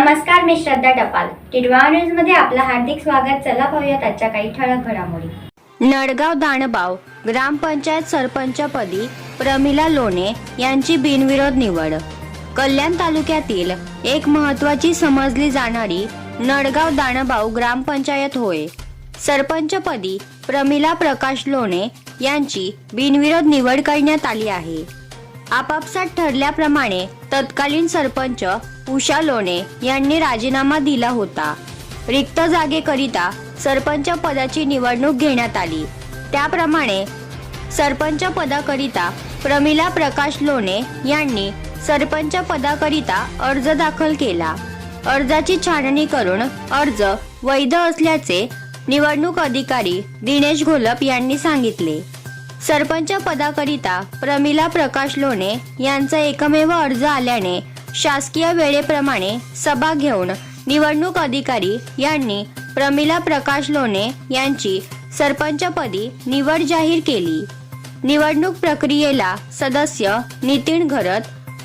नमस्कार मी श्रद्धा टपाल. टिडवा न्यूजमध्ये आपलं हार्दिक स्वागत. चला पाहूयात आजच्या काही ठळक घडामोडी. नडगाव दाणबाव ग्रामपंचायत सरपंचपदी प्रमिला लोणे यांची बिनविरोध निवड. कल्याण तालुक्यातील एक महत्वाची समजली जाणारी नडगाव दाणबाव ग्रामपंचायत होय. सरपंचपदी प्रमिला प्रकाश लोणे यांची बिनविरोध निवड करण्यात आली आहे. आपापसात ठरल्याप्रमाणे तत्कालीन सरपंच उषा लोणे यांनी राजीनामा दिला होता. रिक्त जागेकरिता सरपंच पदाची निवडणूक घेण्यात आली. त्याप्रमाणे सरपंच पदाकरिता प्रमिला प्रकाश लोणे यांनी सरपंच पदाकरिता अर्ज दाखल केला. अर्जाची छाननी करून अर्ज वैध असल्याचे निवडणूक अधिकारी दिनेश घोलप यांनी सांगितले. सरपंच पदाकरिता प्रमिला प्रकाश लोणे यांचा एकमेव अर्ज आल्याने शासकीय वेळेप्रमाणे सभा घेऊन निवडणूक अधिकारी यांनी प्रमिला प्रकाश लोणे यांची सरपंचपदी निवड जाहीर केली. निवडणूक प्रक्रियेला सदस्य नितीन घरत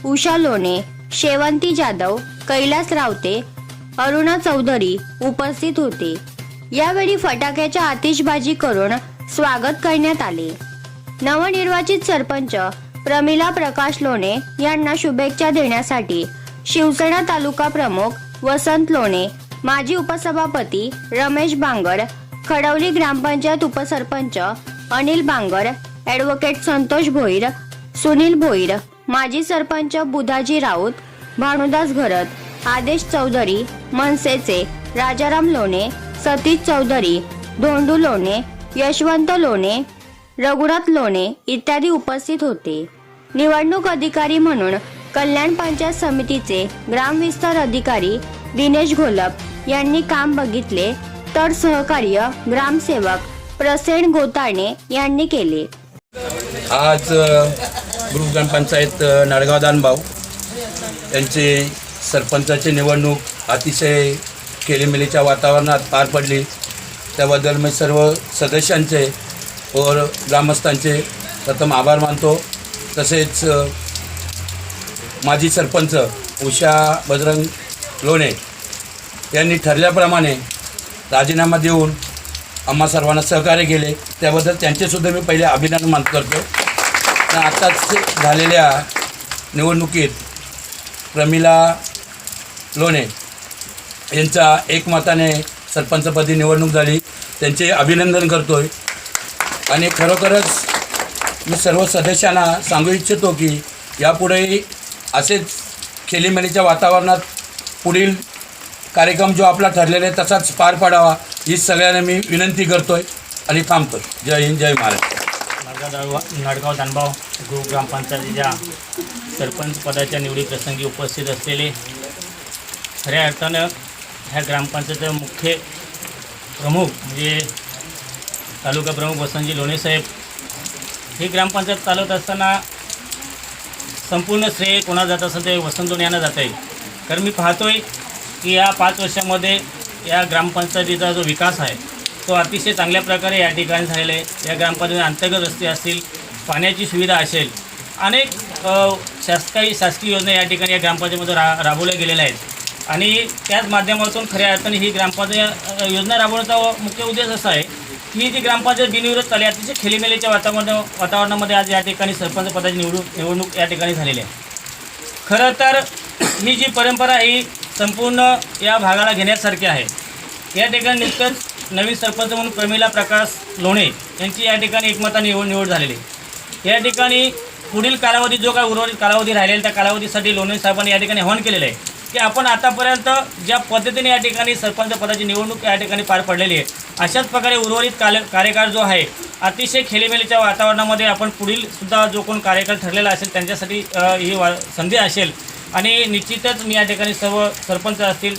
उषा लोणे शेवंती जाधव कैलास रावते अरुणा चौधरी उपस्थित होते. यावेळी फटाक्याच्या आतिषबाजी करून स्वागत करण्यात आले. नवनिर्वाचित सरपंच प्रमिला प्रकाश लोणे यांना शुभेच्छा देण्यासाठी शिवसेना तालुका प्रमुख वसंत लोणे माजी उपसभापती रमेश बांगर खडवली ग्रामपंचायत उपसरपंच अनिल बांगर ॲडव्होकेट संतोष भोईर सुनील भोईर माजी सरपंच बुधाजी राऊत भानुदास घरत आदेश चौधरी मनसेचे राजाराम लोणे सतीश चौधरी धोंडू लोणे यशवंत लोणे रघुनाथ लोणे इत्यादी उपस्थित होते. निवडणूक अधिकारी म्हणून कल्याण पंचायत समितीचे ग्रामविस्तार अधिकारी दिनेश घोलप यांनी काम बघितले तर सहकार्य ग्रामसेवक प्रसेन गोताणे यांनी केले. आज ग्रुप ग्रामपंचायत अ, नाडगाव दानभाव यांची सरपंचाची निवडणूक अतिशय खेळीमेळीच्या वातावरणात पार पडली. त्याबद्दल मी सर्व सदस्यांचे व ग्रामस्थांचे प्रथम आभार मानतो. तसेच माजी सरपंच उषा बजरंग लोणे यांनी ठरल्याप्रमाणे राजीनामा देऊन आम्हा सर्वांना सहकार्य केले. त्याबद्दल त्यांचेसुद्धा मी पहिले अभिनंदन मान करतो. तर आत्ताच झालेल्या निवडणुकीत प्रमिला लोणे यांचा एकमताने सरपंचपदी निवडणूक झाली. त्यांचे अभिनंदन करतो आहे आणि खरोखरच मी सर्व सदस्यांना सांगू इच्छितो की यापुढेही असेच खेलीमेलीच्या वातावरणात पुढील कार्यक्रम जो आपला ठरलेला आहे तसाच पार पाडावा ही सगळ्यांना मी विनंती करतोय आणि थांबतोय. जय हिंद जय महाराष्ट्र. नाडगाव दाळवा नाडगाव दानभाव गृह ग्रामपंचायतीच्या सरपंच पदाच्या निवडीप्रसंगी उपस्थित असलेले खऱ्या अर्थानं ह्या ग्रामपंचायतीचा मुख्य प्रमुख म्हणजे तालुका प्रमुख वसंतजी लोणेसाहेब ही ग्रामपंचायत चालवत असताना संपूर्ण श्रेय कोणा जात असेल ते वसंतून यांना जात आहे. कारण मी पाहतो आहे की या पाच वर्षामध्ये या ग्रामपंचायतीचा जो विकास आहे तो अतिशय चांगल्या प्रकारे या ठिकाणी झालेला आहे. या ग्रामपंचायती अंतर्गत रस्ते असतील पाण्याची सुविधा असेल अनेक शासकीय शासकीय योजना या ठिकाणी या ग्रामपंचायतीमध्ये रा राबवल्या गेलेल्या आहेत. आणि त्याच माध्यमातून खऱ्या अर्थाने ही ग्रामपंचायत योजना राबवण्याचा मुख्य उद्देश असा आहे ही जी ग्रामपंचायत बिनविरोध चालली अतिशय खेलीमेलीच्या वातावरण वातावरणामध्ये आज या ठिकाणी सरपंच पदाची निवडणूक निवडणूक या ठिकाणी झालेली आहे. खरं तर ही जी परंपरा ही संपूर्ण या भागाला घेण्यासारखी आहे. या ठिकाणी नुकतंच नवीन सरपंच म्हणून प्रमिला प्रकाश लोणे यांची या ठिकाणी एकमताने निवड निवड झालेली आहे. या ठिकाणी पुढील कालावधी जो काय उर्वरित कालावधी राहिलेला त्या कालावधीसाठी लोणे साहेबांनी या ठिकाणी आवाहन केलेलं आहे. की आपण आतापर्यंत ज्या पद्धतीने या ठिकाणी सरपंच पदाची निवडणूक या ठिकाणी पार पडलेली आहे अशाच प्रकारे उर्वरित काल कार्यकाळ जो आहे अतिशय खेळीमेळीच्या वातावरणामध्ये आपण पुढील सुद्धा जो कोण कार्यकाळ ठरलेला असेल त्यांच्यासाठी ही वा संधी असेल. आणि निश्चितच मी या ठिकाणी सर्व सरपंच असतील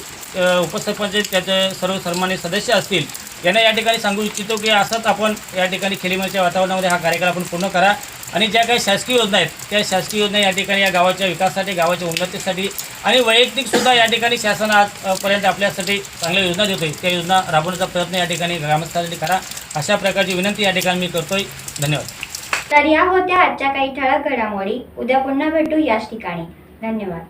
उपसरपंच त्याचे सर्व सन्मान्य सदस्य असतील यांना या ठिकाणी सांगू इच्छितो की असंच आपण या ठिकाणी खेळीमेळीच्या वातावरणामध्ये हा कार्यक्रम आपण पूर्ण करा. आणि ज्या काही शासकीय योजना आहेत त्या शासकीय योजना या ठिकाणी या गावाच्या विकासासाठी गावाच्या उन्नतीसाठी आणि वैयक्तिकसुद्धा या ठिकाणी शासन आजपर्यंत आपल्यासाठी चांगल्या योजना देतोय. त्या योजना राबवण्याचा प्रयत्न या ठिकाणी ग्रामस्थांसाठी करा. अशा प्रकारची विनंती या ठिकाणी मी करतोय. धन्यवाद. तर या होत्या आजच्या काही ठळक घडामोडी. उद्या पुन्हा भेटू याच ठिकाणी. धन्यवाद.